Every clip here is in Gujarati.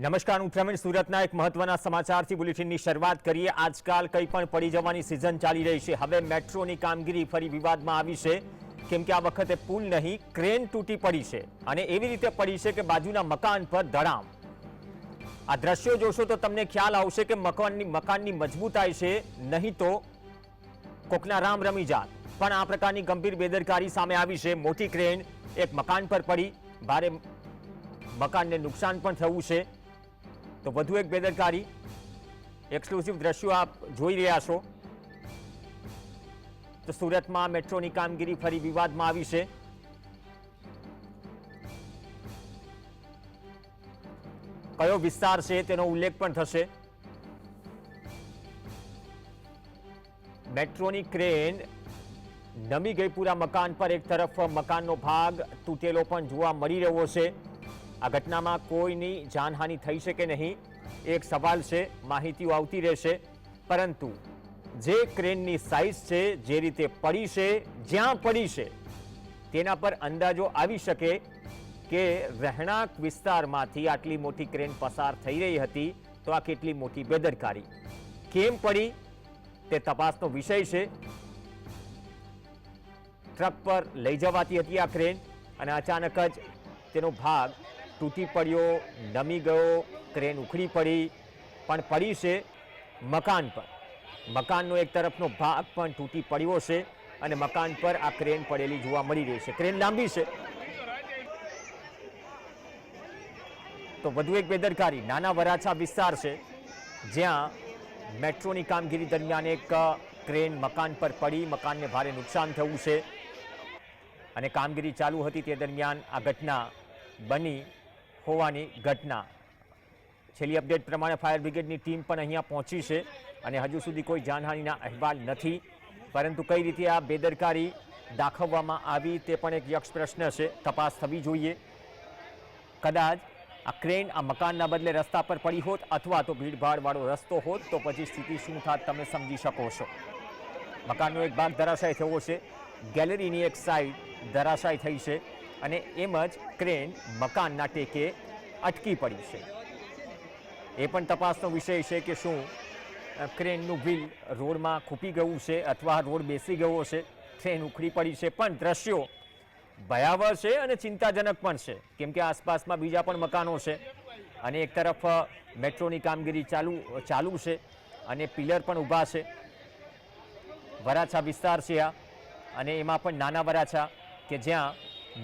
નમસ્કાર, હું પ્રવીણ સુરતના એક મહત્વના સમાચારથી બુલેટિનની શરૂઆત કરીએ. આજકાલ કંઈ પણ પડી જવાની સિઝન ચાલી રહી છે. હવે મેટ્રોની કામગીરી ફરી વિવાદમાં આવી છે. કેમ કે આ વખતે પુલ નહીં, ક્રેન તૂટી પડી છે. અને એવી રીતે પડી છે કે બાજુના મકાન પર ધડામ. આ દ્રશ્યો જોશો તો તમને ખ્યાલ આવશે કે મકાનની મકાનની મજબૂતાઈ છે. નહીં તો કોકના રામ રમી જાત. પણ આ પ્રકારની ગંભીર બેદરકારી સામે આવી છે. મોટી ક્રેન એક મકાન પર પડી. ભારે મકાનને નુકસાન પણ થયું છે. તો વધુ એક બેદરકારી. એક્સક્લુસિવ દ્રશ્યો આપ જોઈ રહ્યા છો. તો સુરતમાં મેટ્રોની કામગીરી ફરી વિવાદમાં આવી છે. કયો વિસ્તાર છે તેનો ઉલ્લેખ પણ થશે. મેટ્રોની ક્રેન નમી ગઈ પૂરા મકાન પર એક તરફ મકાનનો ભાગ તૂટેલો પણ જોવા મળી રહ્યો છે. આ ઘટનામાં કોઈની જાનહાનિ થઈ છે કે નહીં, એક સવાલ છે, માહિતીઓ આવતી રહેશે. પરંતુ જે ક્રેનની સાઇઝ છે, જે રીતે પડી છે, જ્યાં પડી છે, તેના પર અંદાજો આવી શકે કે રહેણાંક વિસ્તારમાંથી આટલી મોટી ક્રેન પસાર થઈ રહી હતી તો આ કેટલી મોટી બેદરકારી. કેમ પડી, તે તપાસનો વિષય છે. ટ્રક પર લઈ જવાતી હતી આ ક્રેન અને અચાનક જ તેનો ભાગ તૂટી પડ્યો, નમી ગયો, ક્રેન ઉખડી પડી, પણ પડી છે મકાન પર. મકાનનો એક તરફનો ભાગ પણ તૂટી પડ્યો છે અને મકાન પર આ ક્રેન પડેલી જોવા મળી રહી છે. ક્રેન લાંબી છે. તો વધુ એક બેદરકારી. નાના વરાછા વિસ્તાર છે, જ્યાં મેટ્રોની કામગીરી દરમિયાન એક ક્રેન મકાન પર પડી. મકાનને ભારે નુકસાન થયું છે અને કામગીરી ચાલુ હતી તે દરમિયાન આ ઘટના બની. હોવાની ઘટના. છેલ્લી અપડેટ પ્રમાણે ફાયર બ્રિગેડની ટીમ પણ અહીંયા પહોંચી છે અને હજુ સુધી કોઈ જાનહાનિના અહેવાલ નથી. પરંતુ કઈ રીતે આ બેદરકારી દાખવવામાં આવી તે પણ એક યક્ષ પ્રશ્ન છે. તપાસ થવી જોઈએ. કદાચ આ ક્રેન આ મકાનના બદલે રસ્તા પર પડી હોત અથવા તો ભીડભાડવાળો રસ્તો હોત તો પછી સ્થિતિ શું થાત તમે સમજી શકો છો. મકાનનો એક ભાગ ધરાશાય થયો છે. ગેલેરીની એક સાઈડ ધરાશાય થઈ છે. અને એમ જ ક્રેન મકાનના ટેકે અટકી પડી છે. એ પણ તપાસનો વિષય છે કે શું ક્રેનનું વ્હીલ રોડમાં ખૂપી ગયું છે અથવા રોડ બેસી ગયો છે ટ્રેન ઉખડી પડી છે, પણ દ્રશ્યો ભયાવહ છે અને ચિંતાજનક પણ છે. કેમ કે આસપાસમાં બીજા પણ મકાનો છે અને એક તરફ મેટ્રોની કામગીરી ચાલુ ચાલુ છે અને પિલર પણ ઊભા છે. વરાછા વિસ્તાર છે આ અને એમાં પણ નાના વરાછા કે જ્યાં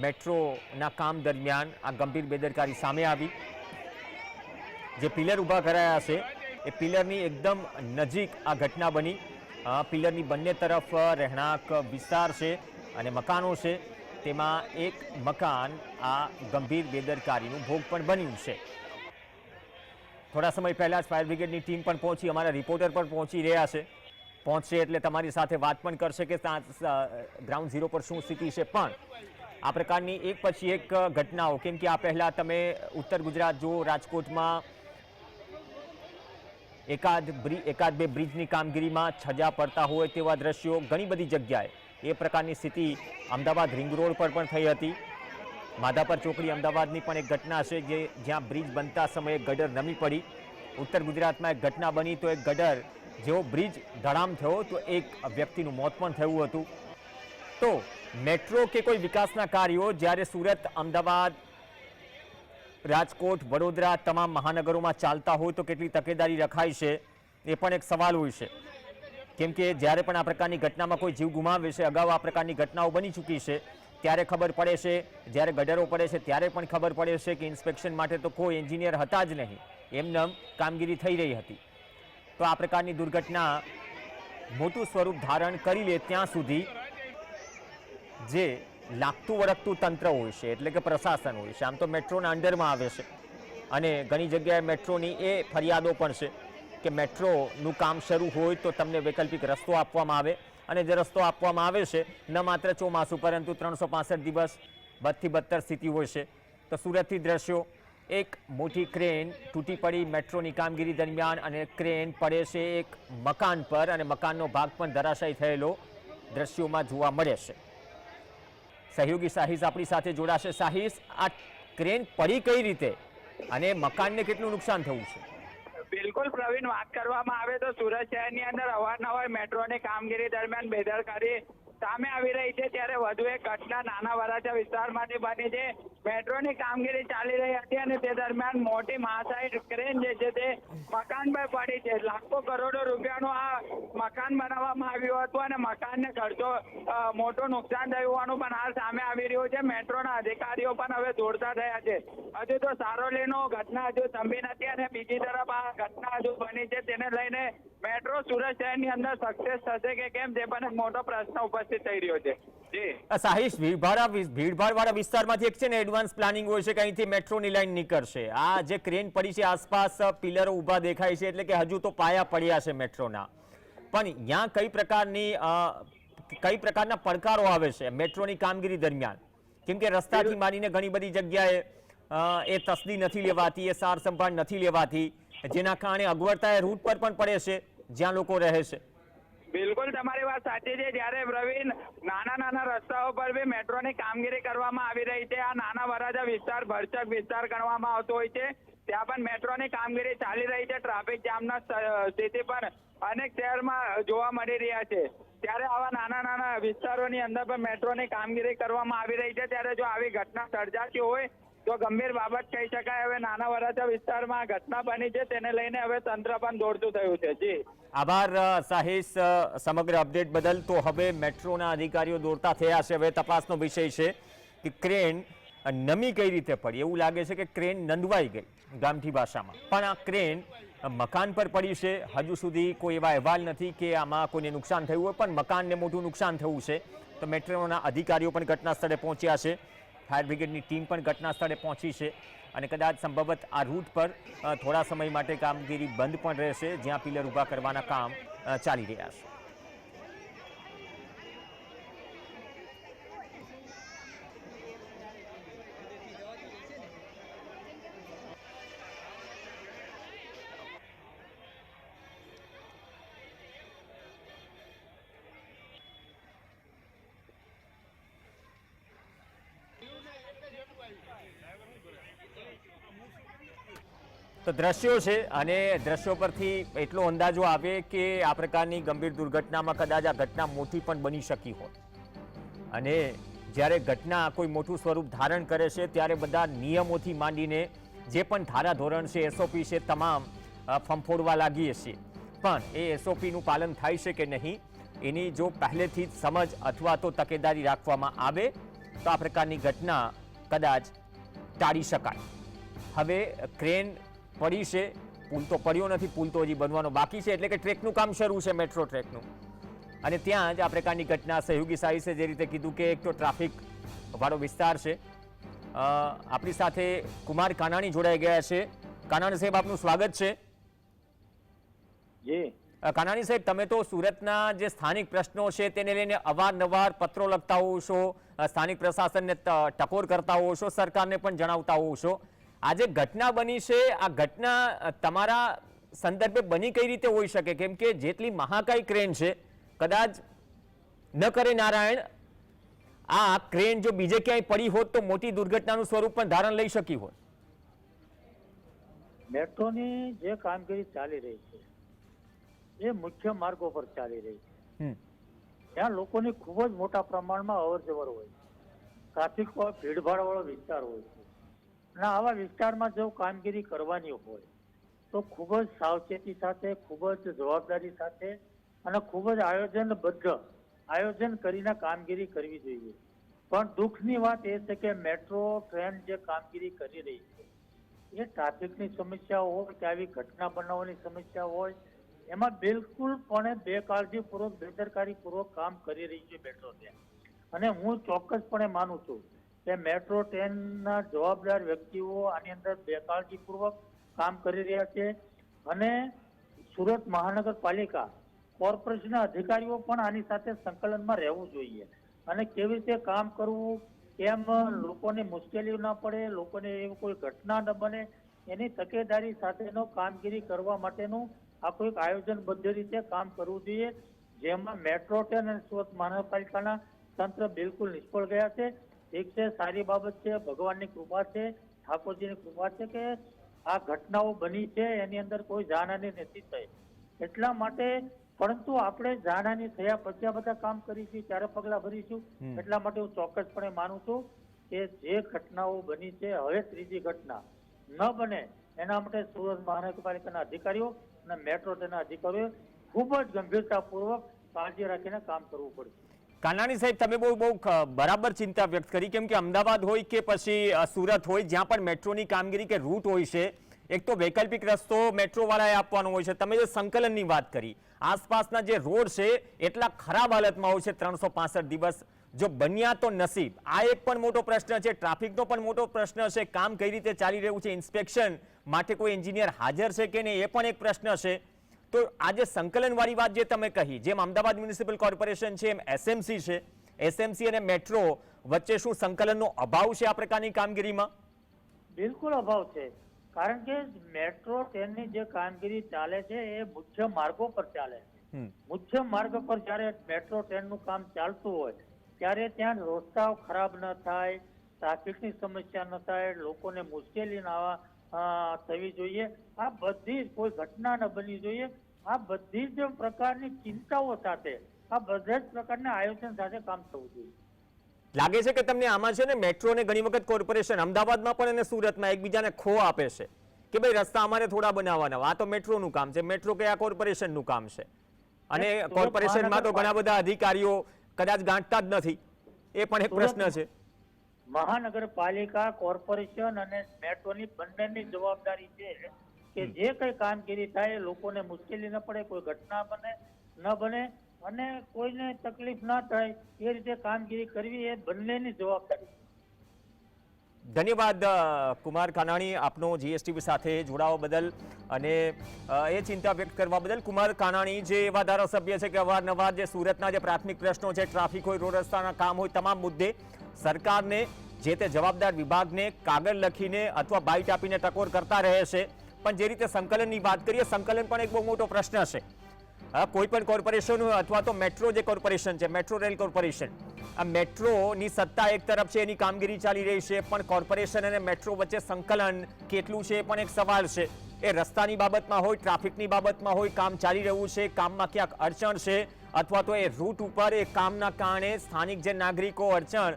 મેટ્રોના કામ દરમિયાન આ ગંભીર બેદરકારી સામે આવી. જે પિલર ઊભા કરાયા છે, એ પિલરની એકદમ નજીક આ ઘટના બની. પિલરની બંને તરફ રહેણાંક વિસ્તાર છે અને મકાનો છે. તેમાં એક મકાન આ ગંભીર બેદરકારીનું ભોગ પણ બન્યું છે. થોડા સમય પહેલાં જ ફાયર બ્રિગેડની ટીમ પણ પહોંચી, અમારા રિપોર્ટર પણ પહોંચી રહ્યા છે. પહોંચશે એટલે તમારી સાથે વાત પણ કરશે કે ગ્રાઉન્ડ ઝીરો પર શું સ્થિતિ છે. પણ આ પ્રકારની એક પછી એક ઘટનાઓ, કેમ કે આ પહેલા તમે ઉત્તર ગુજરાત જો રાજકોટમાં એકાદ બ્રિ, એકાદ બે બ્રિજની કામગીરીમાં છજા પડતા હોય તેવા દ્રશ્યો ઘણી બધી જગ્યાએ. એ પ્રકારની સ્થિતિ અમદાવાદ રિંગ રોડ પર પણ થઈ હતી. માધાપર ચોકડી અમદાવાદની પણ એક ઘટના છે જે, જ્યાં બ્રિજ બનતા સમયે ગડર નમી પડી. ઉત્તર ગુજરાતમાં એક ઘટના બની તો એક ગડર, જેવો બ્રિજ ધડામ થયો તો એક વ્યક્તિનું મોત પણ થયું હતું. તો મેટ્રો કે કોઈ વિકાસના કાર્યો જ્યારે સુરત, અમદાવાદ, રાજકોટ, વડોદરા તમામ મહાનગરોમાં ચાલતા હોય તો કેટલી તકેદારી રખાય છે એ પણ એક સવાલ હોય છે. કેમ કે જ્યારે પણ આ પ્રકારની ઘટનામાં કોઈ જીવ ગુમાવે છે, અગાઉ આ પ્રકારની ઘટનાઓ બની ચૂકી છે, ત્યારે ખબર પડે છે, જ્યારે ગડરો પડે છે, ત્યારે પણ ખબર પડે છે કે ઇન્સ્પેક્શન માટે તો કોઈ એન્જિનિયર હતા જ નહીં. એમનેમ કામગીરી થઈ રહી હતી. તો આ પ્રકારની દુર્ઘટના મોટું સ્વરૂપ ધારણ કરી લે ત્યાં સુધી જે લાગતું વળગતું તંત્ર હોય છે, એટલે કે પ્રશાસન હોય છે, આમ તો મેટ્રોના અંડરમાં આવે છે. અને ઘણી જગ્યાએ મેટ્રોની એ ફરિયાદો પણ છે કે મેટ્રોનું કામ શરૂ હોય તો તમને વૈકલ્પિક રસ્તો આપવામાં આવે. અને જે રસ્તો આપવામાં આવે છે, ન માત્ર ચોમાસું, પરંતુ ત્રણસો દિવસ બદથી બદતર સ્થિતિ હોય છે. તો સુરતથી દ્રશ્યો, એક મોટી ક્રેન તૂટી પડી મેટ્રોની કામગીરી દરમિયાન અને ક્રેન પડે છે એક મકાન પર અને મકાનનો ભાગ પણ ધરાશાયી થયેલો દ્રશ્યોમાં જોવા મળે છે. સહયોગી સાહિસ આપણી સાથે જોડાશે. સાહિસ, આ ક્રેન પડી કઈ રીતે અને મકાનને કેટલું નુકસાન થયું છે? બિલકુલ પ્રવીણ, વાત કરવામાં આવે તો સુરત શહેરની અંદર અવારનવાર મેટ્રોની કામગીરી દરમિયાન બેદરકારી સામે આવી રહી છે ત્યારે વધુ એક ઘટના નાના વરાછા વિસ્તારમાંથી બની છે. મેટ્રોની કામગીરી ચાલી રહી હતી અને તે દરમિયાન મોટી મહાસાઇડ ક્રેન જે છે તે મકાન પર પડી છે. લાખો કરોડો રૂપિયાનું આ મકાન બનાવવામાં આવ્યું હતું અને મકાનને ખર્ચો મોટો નુકસાન થયું હોવાનું પણ હાલ સામે આવી રહ્યું છે. મેટ્રોના અધિકારીઓ પણ હવે દોડતા થયા છે. હજુ તો સારોલીનો ઘટના હજુ થંભી નથી અને બીજી તરફ આ ઘટના હજુ બની છે. તેને લઈને મેટ્રો સુરત શહેરની અંદર સક્સેસ થશે કે કેમ તે પણ મોટો પ્રશ્ન ઉપસ્થિત હજુ તો પાયા પડ્યા છે મેટ્રોના પણ ત્યાં કઈ પ્રકારની કઈ પ્રકારના પડકારો આવે છે મેટ્રોની કામગીરી દરમિયાન? કેમ કે રસ્તાથી માંડીને ઘણી બધી જગ્યાએ એ તસદી નથી લેવાતી, એ સાર સંભાળ નથી લેવાતી, જેના કારણે અગવડતા એ રૂટ પર પણ પડે છે, જ્યાં લોકો રહે છે. બિલકુલ તમારી વાત સાચી છે. જ્યારે પ્રવીણ નાના નાના રસ્તાઓ પર બી મેટ્રોની કામગીરી કરવામાં આવી રહી છે. આ નાના વરાજા વિસ્તાર, ભરચક વિસ્તાર ગણવામાં આવતો હોય છે. ત્યાં પણ મેટ્રોની કામગીરી ચાલી રહી છે. ટ્રાફિક જામના સ્થિતિ પણ અનેક શહેરમાં જોવા મળી રહ્યા છે. ત્યારે આવા નાના નાના વિસ્તારોની અંદર પણ મેટ્રોની કામગીરી કરવામાં આવી રહી છે. ત્યારે જો આવી ઘટના સર્જાતી હોય તો ગંભીર બાબત કહી શકાય. હવે નાના વરાછા વિસ્તારમાં ઘટના બની છે, તેને લઈને હવે તંત્ર પણ દોડતું થયું છે. જી. આભાર સાહિશ સમગ્ર અપડેટ બદલ. તો હવે મેટ્રોના અધિકારીઓ દોડતા થયા છે. હવે તપાસનો વિષય છે કે ક્રેન નમી કઈ રીતે પડી? એવું લાગે છે કે ક્રેન નંદવાઈ ગઈ ગામઠી ભાષામાં. પણ આ ક્રેન મકાન પર પડી છે. હજુ સુધી કોઈ એવા અહેવાલ નથી કે આમાં કોઈને નુકસાન થયું હોય, પણ મકાનને મોટું નુકસાન થયું છે. તો મેટ્રોના અધિકારીઓ પણ ઘટના સ્થળે પહોંચ્યા છે. ફાયર બ્રિગેડની ટીમ પણ ઘટના સ્થળે પહોંચી છે અને કદાચ સંભવત આ રૂટ પર થોડા સમય માટે કામગીરી બંધ પણ રહેશે, જ્યાં પિલર ઊભા કરવાના કામ ચાલી રહ્યા છે. દ્રશ્યો છે અને દ્રશ્યો પરથી એટલો અંદાજો આવે કે આ પ્રકારની ગંભીર દુર્ઘટનામાં કદાચ આ ઘટના મોટી પણ બની શકી હોય અને જ્યારે ઘટના કોઈ મોટું સ્વરૂપ ધારણ કરે છે, ત્યારે બધા નિયમોથી માંડીને જે પણ ધારાધોરણ છે એસઓપી છે, તમામ ફંફોડવા લાગીએ છીએ. પણ એ એસઓપીનું પાલન થાય છે કે નહીં, એની જો પહેલેથી જ સમજ અથવા તો તકેદારી રાખવામાં આવે, તો આ પ્રકારની ઘટના કદાચ ટાળી શકાય. હવે, ક્રેન પડી છે. પુલ તો પડ્યો નથી પુલ તો હજી બનવાનો બાકી છે એટલે કે ટ્રેકનું કામ શરૂ છે મેટ્રો ટ્રેકનું. અને ત્યાં જ આ પ્રકારની ઘટના સહયોગી સાહિસે જે રીતે કીધું કે એક તો ટ્રાફિક વાળો વિસ્તાર છે. આપણી સાથે કુમાર કાનાણી જોડાઈ ગયા છે. કાનાણી સાહેબ આપનું સ્વાગત છે. જી. કાનાણી સાહેબ તમે તો સુરતના જે સ્થાનિક પ્રશ્નો છે તેને લઈને અવારનવાર પત્રો લખતા હોવ છો સ્થાનિક પ્રશાસનને ટકોર કરતા હોવ છો સરકારને પણ જણાવતા હોવ છો. આજે ઘટના બની છે. આ ઘટના તમારા સંદર્ભે બની કઈ રીતે હોઈ શકે? કેમ કે જેટલી મહાકાય ક્રેન છે કદાચ ન કરે નારાયણ આ ક્રેન જો બીજે ક્યાંય પડી હોત તો મોટી દુર્ઘટનાનું સ્વરૂપ પણ ધારણ લઈ શકી હોત. મેટ્રોની જે કામગીરી ચાલી રહી છે એ મુખ્ય માર્ગો પર ચાલી રહી છે ત્યાં લોકોની ખૂબ જ મોટા પ્રમાણમાં અવર જવર હોય ટ્રાફિક ભીડભાડ વાળો વિસ્તાર હોય અને આવા વિસ્તારમાં જો કામગીરી કરવાની હોય, તો ખૂબ જ સાવચેતી સાથે, ખૂબ જ જવાબદારી સાથે અને ખૂબ જ આયોજનબદ્ધ આયોજન કરીને કામગીરી કરવી જોઈએ. પણ દુઃખની વાત એ છે કે મેટ્રો, ટ્રેન જે કામગીરી કરી રહી છે, એ ટ્રાફિકની સમસ્યા હોય કે આવી ઘટના બનાવવાની સમસ્યા હોય, એમાં બિલકુલ પણ બેકાળજીપૂર્વક, બેદરકારીપૂર્વક કામ કરી રહી છે મેટ્રો ટ્રેન. અને હું ચોક્કસપણે માનું છું કે મેટ્રો ટ્રેનના જવાબદાર વ્યક્તિઓ આની અંદર બેકાળજીપૂર્વક કામ કરી રહ્યા છે અને સુરત મહાનગરપાલિકા કોર્પોરેશનના અધિકારીઓ પણ આની સાથે સંકલનમાં રહેવું જોઈએ. અને કેવી રીતે કામ કરવું, કેમ લોકોને મુશ્કેલીઓ ના પડે, લોકોને એવી કોઈ ઘટના ન બને, એની તકેદારી સાથેનો કામગીરી કરવા માટેનું આખું એક આયોજનબદ્ધ રીતે કામ કરવું જોઈએ. જેમાં મેટ્રો ટ્રેન અને સુરત મહાનગરપાલિકાના તંત્ર બિલકુલ નિષ્ફળ ગયા છે. ઠીક છે સારી બાબત છે ભગવાનની કૃપા છે ઠાકોરજીની કૃપા છે કે આ ઘટનાઓ બની છે એની અંદર કોઈ જાનહાની નથી થઈ. એટલા માટે પરંતુ આપણે જાનહાની થયા પછી આ બધા કામ કરીશું ત્યારે પગલા ભરીશું. એટલા માટે હું ચોક્કસપણે માનું છું કે જે ઘટનાઓ બની છે હવે ત્રીજી ઘટના ન બને એના માટે સુરત મહાનગરપાલિકાના અધિકારીઓ અને મેટ્રો તેના અધિકારીઓ ખૂબ જ ગંભીરતાપૂર્વક કાળજી રાખીને કામ કરવું પડશે. કાનાણી સાહેબ, તમે બહુ બહુ બરાબર ચિંતા વ્યક્ત કરી. કેમ કે અમદાવાદ હોય કે પછી સુરત હોય, જ્યાં પણ મેટ્રોની કામગીરી કે રૂટ હોય છે, એક તો વૈકલ્પિક રસ્તો મેટ્રો વાળાએ આપવાનો હોય છે. તમે જે સંકલનની વાત કરી, આસપાસના જે રોડ છે, એટલા ખરાબ હાલતમાં હોય છે, ત્રણસો દિવસ. જો બન્યા તો નસીબ. આ એક પણ મોટો પ્રશ્ન છે, ટ્રાફિકનો પણ મોટો પ્રશ્ન છે, કામ કઈ રીતે ચાલી રહ્યું છે, ઇન્સ્પેક્શન માટે કોઈ એન્જિનિયર હાજર છે કે નહીં, એ પણ એક પ્રશ્ન છે. તો આજે સંકલનવાળી વાત જે તમે કહી જેમ અમદાવાદ મ્યુનિસિપલ કોર્પોરેશન છે એમ એસએમસી છે એસએમસી અને મેટ્રો વચ્ચે શું સંકલનનો અભાવ છે આ પ્રકારની કામગીરીમાં? બિલકુલ અભાવ છે. કારણ કે મેટ્રો ટ્રેનની જે કામગીરી ચાલે છે એ મુખ્ય માર્ગો પર ચાલે છે. મુખ્ય માર્ગ પર જ્યારે મેટ્રો ટ્રેનનું કામ ચાલતું હોય ત્યારે ત્યાં રોસ્તાઓ ખરાબ ન થાય ટ્રાફિકની સમસ્યા ન થાય લોકોને મુશ્કેલી ના થવી જોઈએ. આ બધી કોઈ ઘટના ન બનવી જોઈએ. આ બધી જ પ્રકારની ચિંતાઓ સાથે આ બધા જ પ્રકારના આયોજન સાથે કામ થવું જોઈએ. લાગે છે કે તમને આમાં છે ને મેટ્રો ને ઘણી વખત કોર્પોરેશન અમદાવાદમાં પણ અને સુરતમાં એકબીજાને ખો આપે છે. કે ભાઈ રસ્તા અમારે થોડા બનાવવાના આ તો મેટ્રોનું કામ છે. મેટ્રો કે આ કોર્પોરેશનનું કામ છે. અને કોર્પોરેશનમાં તો ઘણા બધા અધિકારીઓ કદાચ ગાંઠતા જ નથી. એ પણ એક પ્રશ્ન છે. મહાનગરપાલિકા કોર્પોરેશન અને મેટ્રોની બંનેની જવાબદારી છે. કે જે કઈ કામગીરી થાય લોકોને મુશ્કેલી ન પડે કોઈ ઘટના બને ન બને અને કોઈને તકલીફ ના થાય એ રીતે કામગીરી કરવી એ બંનેની જવાબદારી ધન્યવાદ કુમાર કાનાણી આપનો જીએસટીવી સાથે જોડાવા બદલ અને એ ચિંતા વ્યક્ત કરવા બદલ. કુમાર કાનાણી જે એવા ધારાસભ્ય છે કે અવારનવાર જે સુરતના જે પ્રાથમિક પ્રશ્નો છે ટ્રાફિક હોય રોડ રસ્તાના કામ હોય તમામ મુદ્દે સરકારને જે તે જવાબદાર વિભાગને કાગળ લખીને અથવા બાઇટ આપીને ટકોર કરતા રહે છે. પણ જે રીતે સંકલનની વાત કરીએ સંકલન પણ એક બહુ મોટો પ્રશ્ન છે. હા, કોઈ પણ કોર્પોરેશન હોય અથવા તો મેટ્રો જે કોર્પોરેશન છે મેટ્રો રેલ કોર્પોરેશન આ મેટ્રોની સત્તા એક તરફ છે એની કામગીરી ચાલી રહી છે પણ કોર્પોરેશન અને મેટ્રો વચ્ચે સંકલન કેટલું છે એ પણ એક સવાલ છે. એ રસ્તાની બાબતમાં હોય ટ્રાફિકની બાબતમાં હોય કામ ચાલી રહ્યું છે કામમાં ક્યાંક અડચણ છે અથવા તો એ રૂટ ઉપર એ કામના કારણે સ્થાનિક જે નાગરિકો અડચણ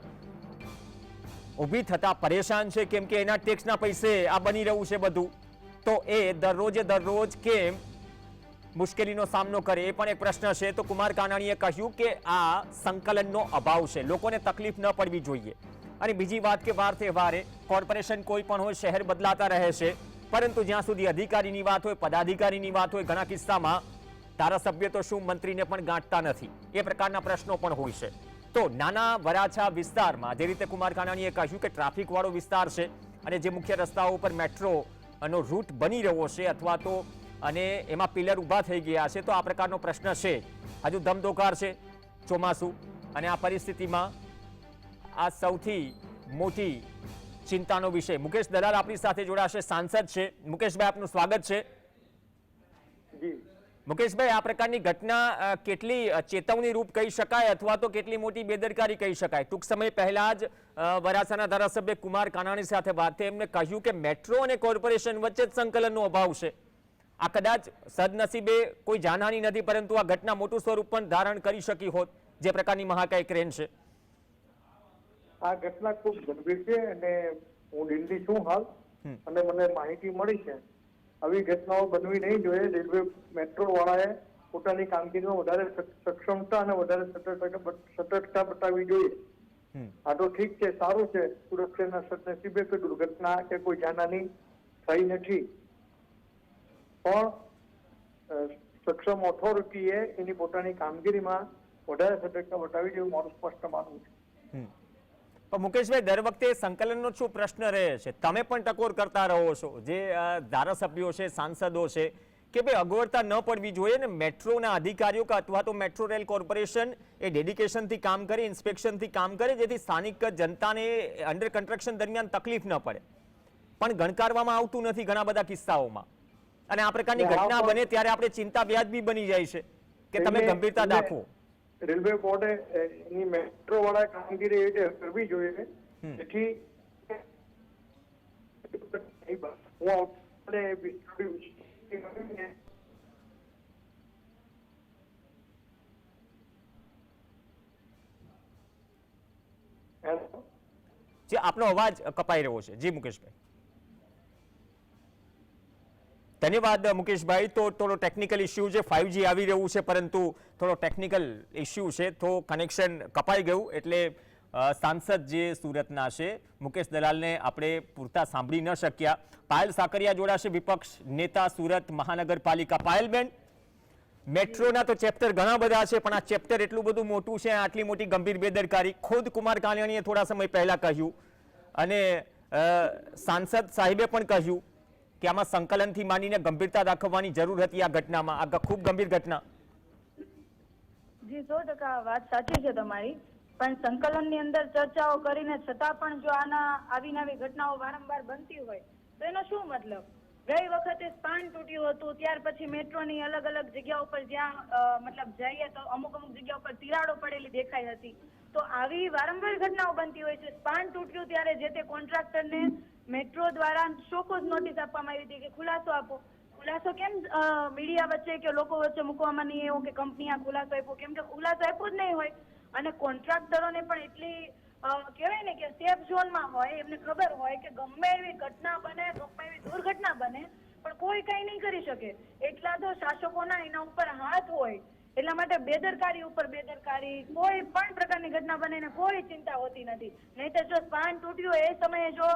ઊભી થતા પરેશાન છે કેમ કે એના ટેક્સના પૈસે આ બની રહ્યું છે બધું. તો એ દરરોજે દરરોજ કેમ મુશ્કેલીનો સામનો કરે, એ પણ એક પ્રશ્ન છે. તો કુમાર કાનાણીએ કહ્યું કે આ સંકલનનો અભાવ છે. લોકોને તકલીફ ન પડવી જોઈએ. અને બીજી વાત કે વાર તહેવારે કોર્પોરેશન કોઈ પણ હોય, શહેર બદલાતા રહે છે. પરંતુ જ્યાં સુધી અધિકારીની વાત હોય, પદાધિકારીની વાત હોય, ઘણા કિસ્સામાં ધારાસભ્ય તો શું મંત્રીને પણ ગાંઠતા નથી. એ પ્રકારના પ્રશ્નો પણ હોય છે. તો નાના વરાછા વિસ્તારમાં જે રીતે કુમાર કાનાણીએ કહ્યું કે ટ્રાફિકવાળો વિસ્તાર છે અને જે મુખ્ય રસ્તાઓ ઉપર મેટ્રો નો રૂટ બની રહ્યો છે અથવા તો અને એમાં પિલર ઊભા થઈ ગયા છે, તો આ પ્રકારનો પ્રશ્ન છે. હજુ ધમધોકાર છે, ચોમાસું. અને આ પરિસ્થિતિમાં આ સૌથી મોટી ચિંતાનો વિષય. મુકેશ દલાલ આપણી સાથે જોડાશે, સાંસદ છે. મુકેશભાઈ, આપનું સ્વાગત છે. જી. મુકેશભાઈ આ પ્રકારની ઘટના કેટલી ચેતવણી રૂપ કહી શકાય અથવા તો કેટલી મોટી બેદરકારી કહી શકાય? ટૂંક સમય પહેલા જ વરાસાના વરાછાના ધારાસભ્ય કુમાર કાનાણી સાથે વાત થઈ. એમને કહ્યું કે મેટ્રો અને કોર્પોરેશન વચ્ચે જ સંકલનનો અભાવ છે. આ કદાચ સદનસીબે કોઈ જાનહાની નથી પરંતુ આ ઘટના મોટું સ્વરૂપ પણ ધારણ કરી શકી હોત જે પ્રકારની મહાકાય ક્રેન છે. આ ઘટના ખૂબ ગંભીર છે અને હું દિલ્હી છું હાલ અને મને માહિતી મળી છે. આવી ઘટનાઓ બનવી નહીં જોઈએ. રેલવે મેટ્રો વાળાએ પોતાની કામગીરીમાં વધારે સક્ષમતા અને વધારે સતર્કતા બત- બતાવવી જોઈએ. આ તો ઠીક છે સારું છે. સુરક્ષાના સદનસીબે કોઈ દુર્ઘટના કે કોઈ જાનહાની થઈ નથી. પણ સક્ષમ ઓથોરિટીએ એની પોતાની કામગીરીમાં વધારે સતર્કતા બતાવી જેવું મારું સ્પષ્ટ માનવું છે. પણ મુકેશભાઈ દર વખતે સંકલનનો શું પ્રશ્ન રહે છે? તમે પણ ટકોર કરતા રહો છો. જે ધારાસભ્યો છે સાંસદો છે કે ભાઈ અગવડતા ન પડવી જોઈએ ને મેટ્રોના અધિકારીઓ કે અથવા તો મેટ્રો રેલ કોર્પોરેશન એ ડેડિકેશનથી કામ કરે ઇન્સ્પેક્શનથી કામ કરે જેથી સ્થાનિક જનતાને અંડર કન્સ્ટ્રક્શન દરમિયાન તકલીફ ન પડે. પણ ગણકારવામાં આવતું નથી ઘણા બધા કિસ્સાઓમાં. અને આ પ્રકારની ઘટના બને ત્યારે આપણે ચિંતા વ્યાજબી બની જાય છે કે તમે ગંભીરતા દાખવો. રેલવે બોર્ડે એની મેટ્રો વાળા કામગીરી એવી રીતે કરવી જોઈએ જેથી હું જે આપનો અવાજ કપાઈ રહ્યો છે. જી મુકેશભાઈ. ધન્યવાદ, મુકેશભાઈ. તો થોડો ટેકનિકલ ઇસ્યુ છે. ફાઇવજી આવી રહ્યું છે, પરંતુ થોડો ટેકનિકલ ઇસ્યુ છે. તો કનેક્શન કપાઈ ગયું એટલે સાંસદ જે સુરતના છે, મુકેશ દલાલને આપણે પૂરતા સાંભળી ન શક્યા. પાયલ સાકરિયા જોડાશે, વિપક્ષ નેતા સુરત મહાનગરપાલિકા. પાયલબેન મેટ્રોના તો ચેપ્ટર ઘણા બધા છે, પણ આ ચેપ્ટર એટલું બધું મોટું છે, આટલી મોટી ગંભીર બેદરકારી. ખુદ કુમાર કાલિયાણીએ થોડા સમય પહેલાં કહ્યું અને સાંસદ સાહેબે પણ કહ્યું કે આમાં સંકલનથી માનીને ગંભીરતા દાખવવાની જરૂર હતી આ ઘટનામાં? આ ખૂબ ગંભીર ઘટના. જી, સો ટકા વાત સાચી છે તમારી. પણ સંકલનની અંદર ચર્ચાઓ કરીને છતાં પણ જો આના આવી નવી ઘટનાઓ વારંવાર બનતી હોય, તો એનો શું મતલબ? ગઈ વખતે સ્પાન તૂટ્યું હતું, ત્યાર પછી મેટ્રોની અલગ અલગ જગ્યાઓ ઉપર જ્યાં મતલબ જઈએ તો અમુક અમુક જગ્યાઓ પર તિરાડો પડેલી દેખાઈ હતી. તો આવી વારંવાર ઘટનાઓ બનતી હોય છે. સ્પાન તૂટ્યું ત્યારે જે તે કોન્ટ્રાક્ટરને મેટ્રો દ્વારા ચોક્કસ નોટિસ આપવામાં આવી હતી કે ખુલાસો આપો. ખુલાસો કેમ મીડિયા વચ્ચે કે લોકો વચ્ચે મૂકવામાં નહીં એવું કે કંપની આ ખુલાસો આપ્યો? કેમ કે ખુલાસો આપ્યો જ નહીં હોય. અને કોન્ટ્રાક્ટરોને પણ એટલી કહેવાય ને કે સેફ ઝોનમાં હોય, એમને ખબર હોય કે ગમે એવી ઘટના બને, ગમે એવી દુર્ઘટના બને, પણ કોઈ કઈ નહીં કરી શકે. એટલા તો શાસકોના એના ઉપર હાથ હોય. એટલા માટે બેદરકારી ઉપર બેદરકારી, કોઈ પણ પ્રકારની ઘટના બને ને કોઈ ચિંતા હોતી નથી. નહીં તો જો સ્પાન તૂટ્યું એ સમયે જો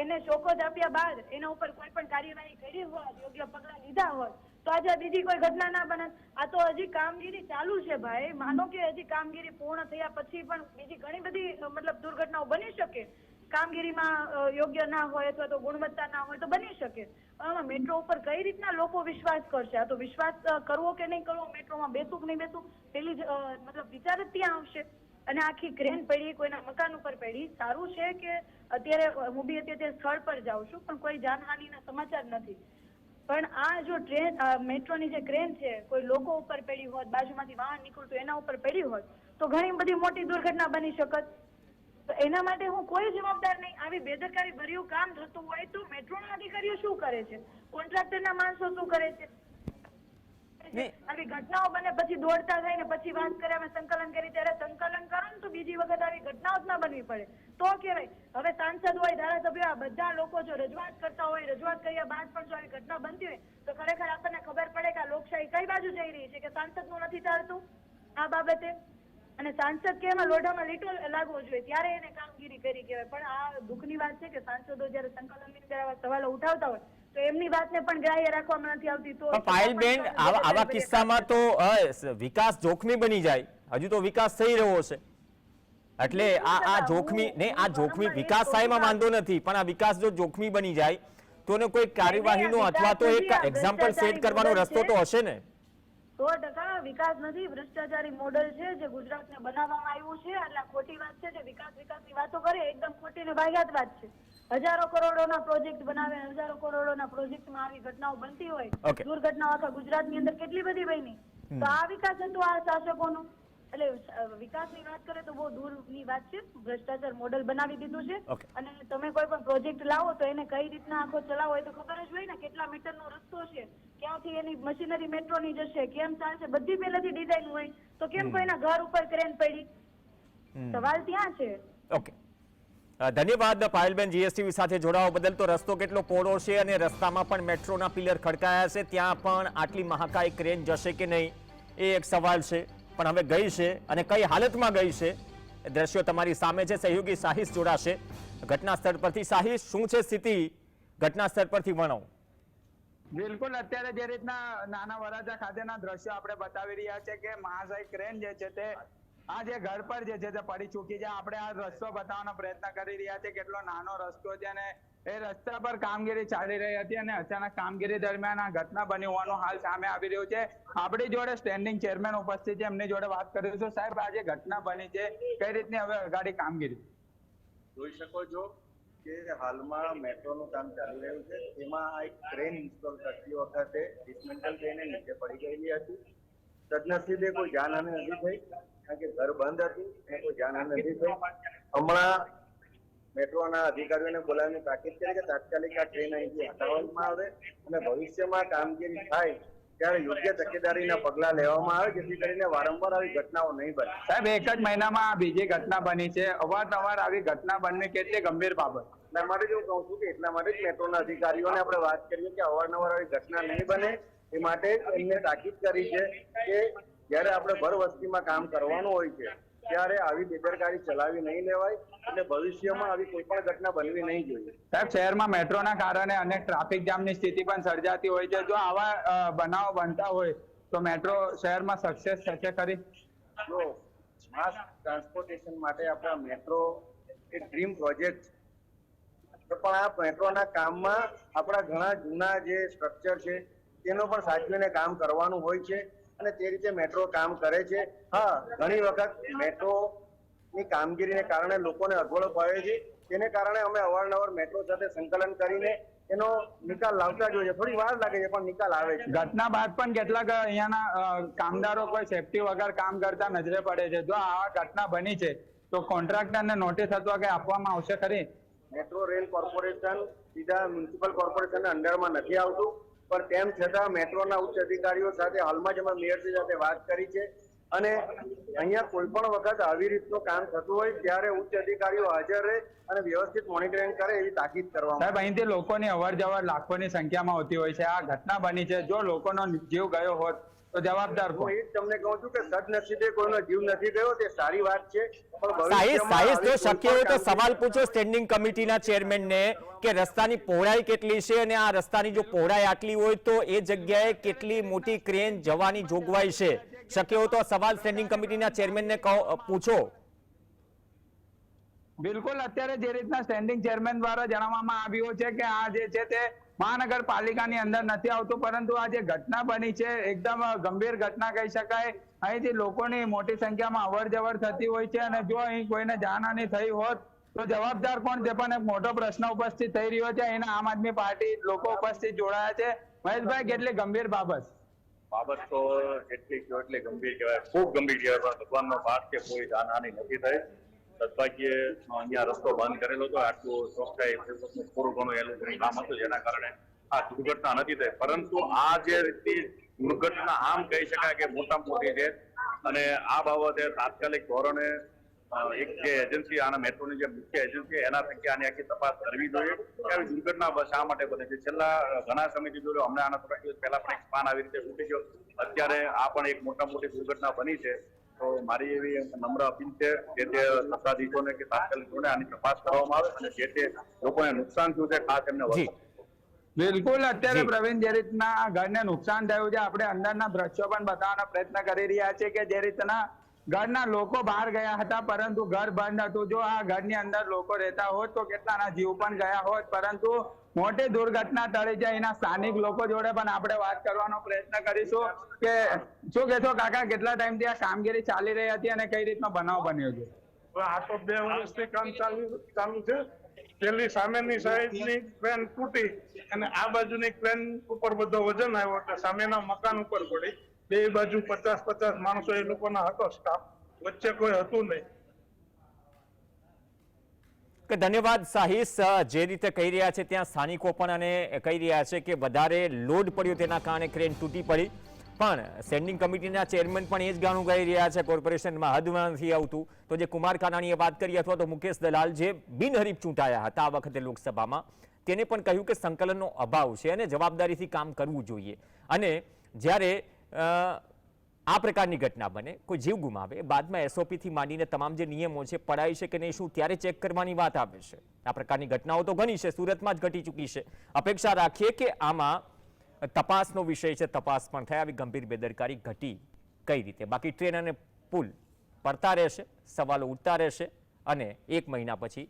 એને ચોખ્ખો આપ્યા બાદ એના ઉપર કોઈ પણ કાર્યવાહી કરી હોત, યોગ્ય પગલાં લીધા હોત, તો આજે બીજી કોઈ ઘટના ના બને. આ તો હજી કામગીરી ચાલુ છે ભાઈ. માનો કે હજી કામગીરી પૂર્ણ થયા પછી પણ બીજી ઘણી બધી મતલબ દુર્ઘટનાઓ બની શકે. કામગીરીમાં યોગ્ય ના હોય અથવા તો ગુણવત્તા ના હોય તો બની શકે. આમાં મેટ્રો ઉપર કઈ રીતના લોકો વિશ્વાસ કરશે? આ તો વિશ્વાસ કરવો કે નહીં કરવો મેટ્રોમાં બેસું કે નહીં બેસું પેલી મતલબ વિચાર જ ત્યાં આવશે. અને આખી ક્રેન પડી, કોઈના મકાન ઉપર પડી. સારું છે કે અત્યારે હું બી અત્યારે સ્થળ પર જાઉં છું, પણ કોઈ જાનહાનિના સમાચાર નથી. પણ આ જો ટ્રેન મેટ્રોની જે ક્રેન છે, કોઈ લોકો ઉપર પડી હોત, બાજુમાંથી વાહન નીકળતું, એના ઉપર પડી હોત, તો ઘણી બધી મોટી દુર્ઘટના બની શકત. તો એના માટે હું કોઈ જવાબદાર નહીં. આવી બેદરકારી ભર્યું કામ થતું હોય તો મેટ્રોના અધિકારીઓ શું કરે છે? કોન્ટ્રાક્ટરના માણસો શું કરે છે? આવી ઘટનાઓ બને પછી દોડતા થાય ને પછી વાત કરે અમે સંકલન કરી ત્યારે સંકલન કરો ને તો બીજી વખત આવી ઘટનાઓ જ ના બનવી પડે. તો કહેવાય હવે સાંસદ હોય ધારાસભ્યો આ બધા લોકો જો રજૂઆત કરતા હોય રજૂઆત કર્યા બાદ પણ જો આવી ઘટના બનતી હોય તો ખરેખર આપણને ખબર પડે કે આ લોકશાહી કઈ બાજુ જઈ રહી છે કે સાંસદનું નથી ચાલતું આ બાબતે? અને સાંસદ કે એમાં લોઢામાં લીટો લાગવો જોઈએ ત્યારે એને કામગીરી કરી કહેવાય. પણ આ દુઃખની વાત છે કે સાંસદો જ્યારે સંકલનની અંદર આવા સવાલો ઉઠાવતા હોય તો એમની વાતને પણ ગ્રાહ્ય રાખવામાં નથી આવતી તો પાયલબેન આવા કિસ્સામાં તો વિકાસ જોખમી બની જાય. હજુ તો વિકાસ થઈ રહ્યો છે. એટલે આ આ જોખમી નહીં આ જોખમી વિકાસ થાય એમાં વાંધો નથી પણ આ વિકાસ જો જોખમી બની જાય તો એને કોઈ કાર્યવાહીનો અથવા તો એક એક્ઝામ્પલ સેટ કરવાનો રસ્તો તો હશે ને. સો ટકા વિકાસ નથી ભ્રષ્ટાચારી મોડલ છે જે ગુજરાતને બનાવવામાં આવ્યું છે. એટલે ખોટી વાત છે જે વિકાસ વિકાસની વાતો કરે એકદમ ખોટી ને વાહિયાત વાત છે. હજારો કરોડોના પ્રોજેક્ટ બનાવે હજારો કરોડોના પ્રોજેક્ટમાં આવી ઘટનાઓ બનતી હોય દુર્ઘટનાઓ આખા ગુજરાતની અંદર કેટલી બધી બની. તો આ વિકાસ હતો આ શાસકોનો. એટલે વિકાસની વાત કરે તો બહુ દૂરની વાત છે. ભ્રષ્ટાચાર મોડલ બનાવી દીધું છે. અને તમે કોઈ પણ પ્રોજેક્ટ લાવો તો એને કઈ રીતના આખો ચલાવો એ તો ખબર જ હોય ને કેટલા મીટરનો રસ્તો છે. ક્યાંથી એની મશીનરી મેટ્રોની જશે કેમ ચાલશે બધી પહેલેથી ડિઝાઇન હોય તો કેમ કોઈના ઘર ઉપર ક્રેન પડી. સવાલ ત્યાં છે. ઓકે ધન્યવાદ પાયલબેન જીએસટીવી સાથે જોડાવા બદલ. તો રસ્તો કેટલો પહોળો છે અને રસ્તામાં પણ મેટ્રોના પિલર ખડકાયા છે. ત્યાં પણ આટલી મહાકાય ક્રેન જશે કે નહીં એ એક સવાલ છે. પણ હવે ગઈ છે અને કઈ હાલતમાં ગઈ છે? દ્રશ્યો તમારી સામે છે. સહયોગી સાહિસ જોડાશે. ઘટના સ્થળ પરથી સાહિસ શું છે સ્થિતિ? ઘટના સ્થળ પરથી વર્ણવો. બિલકુલ, અત્યારે જે રીતના નાના વરાજા ખાતેના દ્રશ્યો આપણે બતાવી રહ્યા છે કે મહાશય ક્રેન જે છે તે આ જે ઘર પર જે છે તે પડી ચૂકી છે. આપણે આ રસ્તો બતાવવાનો પ્રયત્ન કરી રહ્યા છે. કેટલો નાનો રસ્તો છે અને એ રસ્તા પર કામગીરી ચાલી રહી હતી અને અચાનક કામગીરી દરમિયાન આ ઘટના બની હોવાનું હાલ સામે આવી રહ્યું છે. આપણી જોડે સ્ટેન્ડિંગ ચેરમેન ઉપસ્થિત છે. એમની જોડે વાત કરીશું. સાહેબ, આ જે ઘટના બની છે, કઈ રીતની હવે અગાડી કામગીરી? જોઈ શકો છો. કે હાલમાં મેટ્રોનું કામ ચાલી રહ્યું છે. તેમાં આ એક ક્રેન ઇન્સ્ટોલ કરતી વખતે ડિસમેન્ટલ થઈને નીચે પડી ગયેલી હતી. સદનસીબે કોઈ જાનહાનિ નથી થઈ, કારણ કે ઘર બંધ હતું અને કોઈ જાનહાનિ નથી થઈ. હમણાં મેટ્રોના અધિકારીઓને બોલાવીને તાકીદ કરી કે તાત્કાલિક આ ટ્રેન અહીંથી હટાવવામાં આવે અને ભવિષ્યમાં કામગીરી થાય ત્યારે યોગ્ય તકેદારીના પગલાં લેવામાં આવે જેથી કરીને વારંવાર આવી ઘટનાઓ નહીં બને. સાહેબ એક જ મહિનામાં બીજી ઘટના બની છે. અવારનવાર આવી ઘટના બનવી કેટલી ગંભીર બાબત? એટલા માટે જ હું કહું છું કે એટલા માટે જ મેટ્રોના અધિકારીઓને આપણે વાત કરીએ કે અવારનવાર આવી ઘટના નહીં બને. એ માટે એમને તાકીદ કરી છે કે જ્યારે આપણે ભર વસ્તીમાં કામ કરવાનું હોય છે ત્યારે આવી બેદરકારી ચલાવી નહીં લેવાય અને ભવિષ્યમાં આવી કોઈ પણ ઘટના બનવી નહીં જોઈએ. સાહેબ શહેરમાં મેટ્રોના કારણે અનેક ટ્રાફિક જામની સ્થિતિ પણ સર્જાતી હોય છે. જો આવા બનાવો બનતા હોય તો મેટ્રો શહેરમાં સક્સેસ થશે ખરી? જો માસ ટ્રાન્સપોર્ટેશન માટે આપણા મેટ્રો એ ડ્રીમ પ્રોજેક્ટ પણ આ મેટ્રોના કામમાં આપણા ઘણા જૂના જે સ્ટ્રક્ચર છે તેનો પણ સાચવીને કામ કરવાનું હોય છે. અને તે રીતે મેટ્રો કામ કરે છે. હા. ઘણી વખત મેટ્રો ની કામગીરીને કારણે લોકોને અગવડો પડે છે. તેને કારણે અમે અવારનવાર મેટ્રો સાથે સંકલન કરીને એનો નિકાલ લાવતા જ હોઈએ છીએ થોડી વાર લાગે છે પણ નિકાલ આવે છે. ઘટના બાદ પણ કેટલાક અહીંયાના કામદારો કોઈ સેફટી વગર કામ કરતા નજરે પડે છે. જો આવા ઘટના બની છે તો કોન્ટ્રાક્ટરને નોટિસ અથવા કઈ આપવામાં આવશે ખરી? મેટ્રો રેલ કોર્પોરેશન સીધા મ્યુનિસિપલ કોર્પોરેશનના અંડરમાં નથી આવતું. પણ તેમ છતાં મેટ્રોના ઉચ્ચ અધિકારીઓ સાથે હાલમાં જ અમે મેયરજી સાથે વાત કરી છે. અને અહીંયા કોઈ પણ વખત આવી રીતનું કામ થતું હોય ત્યારે ઉચ્ચ અધિકારીઓ હાજર રહે અને વ્યવસ્થિત મોનિટરિંગ કરે એવી તાકીદ કરવા સાહેબ, અહીંથી લોકોની અવર જવર લાખોની સંખ્યામાં હોતી હોય છે. આ ઘટના બની છે. જો લોકોનો જીવ ગયો હોત તો જવાબદાર હું કોણ એ જ તમને કહું છું કે સદનસીબે કોઈનો જીવ નથી ગયો તે સારી વાત છે જો શક્ય હોય તો સવાલ પૂછો સ્ટેન્ડિંગ કમિટીના ચેરમેનને કે રસ્તાની પહોળાઈ કેટલી છે અને આ રસ્તાની જો પહોળાઈ આટલી હોય તો એ જગ્યાએ કેટલી મોટી ક્રેન જવાની જોગવાઈ છે? શક્ય હોય તો સવાલ સ્ટેન્ડિંગ કમિટીના ચેરમેનને ને પૂછો. બિલકુલ અત્યારે જે રીતના સ્ટેન્ડિંગ ચેરમેન દ્વારા જણાવવામાં આવ્યું છે કે આ જે છે તે મહાનગરપાલિકાની અંદર નથી આવતું, પરંતુ આ જે ઘટના બની છે, એકદમ ગંભીર ઘટના કહી શકાય. અહીંથી લોકોની મોટી સંખ્યામાં અવર જવર થતી હોય છે અને જો અહીં કોઈને જાનહાની થઈ હોત, તો જવાબદાર કોણ? છે પણ એક મોટો પ્રશ્ન ઉપસ્થિત થઈ રહ્યો છે, એના આમ આદમી પાર્ટી લોકો ઉપસ્થિત જોડાયા છે. મહેશભાઈ, કેટલી ગંભીર બાબત? બાબત તો એટલી એટલી ગંભીર કહેવાય. ખૂબ ગંભીર કહેવાય. પણ ભગવાનનો પાઠ કે કોઈ જાનહાની નથી થઈ. સદભાગ્યે અહીંયા રસ્તો બંધ કરેલો હતો. આટલું ચોખ્ખાઈ થોડું ઘણું એલું કામ હતું, જેના કારણે આ દુર્ઘટના નથી થઈ. પરંતુ આ જે રીતે દુર્ઘટના આમ કહી શકાય કે મોટા મોટી છે અને આ બાબતે તાત્કાલિક ધોરણે એક જે એજન્સી, આના મેટ્રોની જે મુખ્ય એજન્સી એના થકી આની આખી તપાસ કરવી જોઈએ. કે આવી દુર્ઘટના શા માટે બને છે? છેલ્લા ઘણા સમયથી જોયું હમણાં આના થોડા દિવસ પહેલા પણ એક સ્પાન આવી રીતે ઉઠી ગયો. અત્યારે આ પણ એક મોટા મોટી દુર્ઘટના બની છે. તો મારી એવી નમ્ર અપીલ છે કે તે સત્તાધીશોને કે તાત્કાલિક ધોરણે આની તપાસ કરવામાં આવે અને જે તે લોકોને નુકસાન થયું છે ખાસ એમને બિલકુલ. અત્યારે જી. પ્રવીણ જે રીતના ઘરને નુકસાન થયું છે. આપણે અંદરના દ્રશ્યો પણ બતાવવાનો પ્રયત્ન કરી રહ્યા છે કે જે રીતના ઘરના લોકો બહાર ગયા હતા, પરંતુ ઘર બંધ હતું. જો આ ઘરની અંદર લોકો રહેતા હોત તો કેટલાના જીવ પણ ગયા હોત. પરંતુ મોટી દુર્ઘટના ટળી છે એના સ્થાનિક લોકો જોડે પણ આપણે વાત કરવાનો પ્રયત્ન કરીશું કે શું કહેશો કાકા, કેટલા ટાઈમથી આ કામગીરી ચાલી રહી હતી અને કઈ રીતનો બનાવ બન્યો છે? આ તો બે વર્ષથી કામ ચાલુ ચાલુ છે. પેલી સામેની સાઈડની ક્રેન તૂટી અને આ બાજુની ક્રેન ઉપર બધો વજન આવ્યો, એટલે સામેના મકાન ઉપર પડી. બે બાજુ પચાસ પચાસ માણસો એ લોકોના હતો સ્ટાફ વચ્ચે કોઈ હતું નહીં. ધન્યવાદ સાહિસ જે રીતે કહી રહ્યા છે, ત્યાં સ્થાનિકો પણ અને કહી રહ્યા છે કે વધારે લોડ પડ્યો તેના કારણે ક્રેન તૂટી પડી. પણ સ્ટેન્ડિંગ કમિટીના ચેરમેન પણ એ જ ગાણું ગાઈ રહ્યા છે કોર્પોરેશનમાં હદમાં નથી આવતું. તો જે કુમાર કાનાણીએ વાત કરી અથવા તો મુકેશ દલાલ જે બિનહરીફ ચૂંટાયા હતા આ વખતે લોકસભામાં, તેને પણ કહ્યું કે સંકલનનો અભાવ છે અને જવાબદારીથી કામ કરવું જોઈએ. અને જ્યારે આ પ્રકારની ઘટના બને. કોઈ જીવ ગુમાવે, બાદમાં એસઓપીથી માંડીને તમામ જે નિયમો છે, પડાય છે કે નહીં, શું ત્યારે ચેક કરવાની વાત આવે છે? આ પ્રકારની ઘટનાઓ તો ઘણી છે, સુરતમાં જ ઘટી ચૂકી છે. અપેક્ષા રાખીએ કે આમાં તપાસનો વિષય છે, તપાસ પણ થાય. આવી ગંભીર બેદરકારી ઘટી કઈ રીતે? બાકી ટ્રેન અને પુલ પડતા રહેશે, સવાલો ઉઠતા રહેશે અને એક મહિના પછી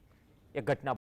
એ ઘટના